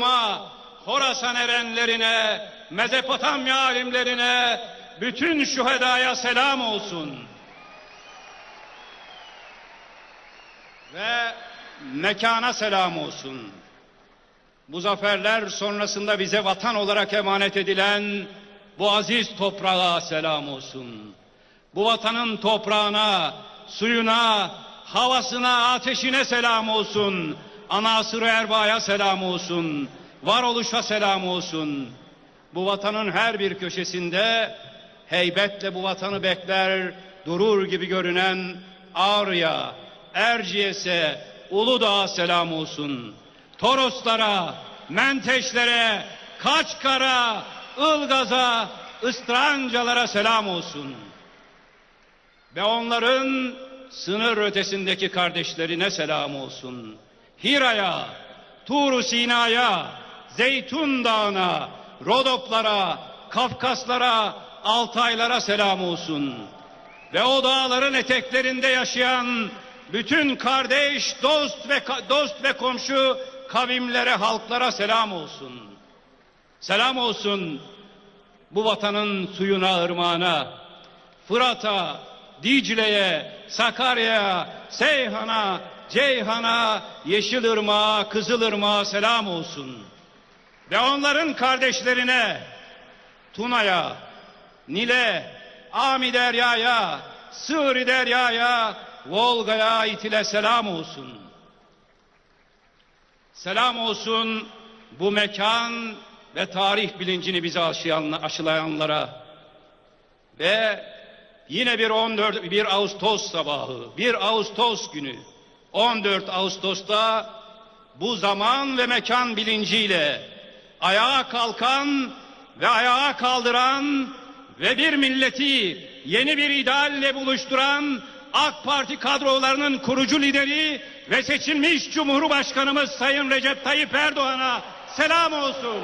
Rum'a, Horasan erenlerine, Mezopotamya alimlerine, bütün şühedaya selam olsun. Ve mekana selam olsun. Bu zaferler sonrasında bize vatan olarak emanet edilen bu aziz toprağa selam olsun. Bu vatanın toprağına, suyuna, havasına, ateşine selam olsun. Anasır erbaya selam olsun. Varoluşa selam olsun. Bu vatanın her bir köşesinde heybetle bu vatanı bekler, durur gibi görünen Ağrı'ya, Erciyes'e, Uludağ'a selam olsun. Toroslara, Menteşlere, Kaçkar'a, Ilgaz'a, Istrancalara selam olsun. Ve onların sınır ötesindeki kardeşlerine selam olsun. Hira'ya, Tur Sina'ya, Zeytun Dağı'na, Rodoplara, Kafkaslara, Altaylara selam olsun. Ve o dağların eteklerinde yaşayan bütün kardeş, dost ve dost ve komşu kavimlere, halklara selam olsun. Selam olsun bu vatanın suyuna, ırmağına, Fırat'a, Dicle'ye, Sakarya'ya, Seyhan'a, Ceyhan'a, Yeşilırmak'a, Kızılırmak'a selam olsun. Ve onların kardeşlerine, Tuna'ya, Nil'e, Ami Derya'ya, Sığri Derya'ya, Volga'ya itile selam olsun. Selam olsun bu mekan ve tarih bilincini bize aşılayanlara. Ve yine bir 14 bir Ağustos sabahı, bir Ağustos günü 14 Ağustos'ta bu zaman ve mekan bilinciyle ayağa kalkan ve ayağa kaldıran ve bir milleti yeni bir idealle buluşturan AK Parti kadrolarının kurucu lideri ve seçilmiş Cumhurbaşkanımız Sayın Recep Tayyip Erdoğan'a selam olsun.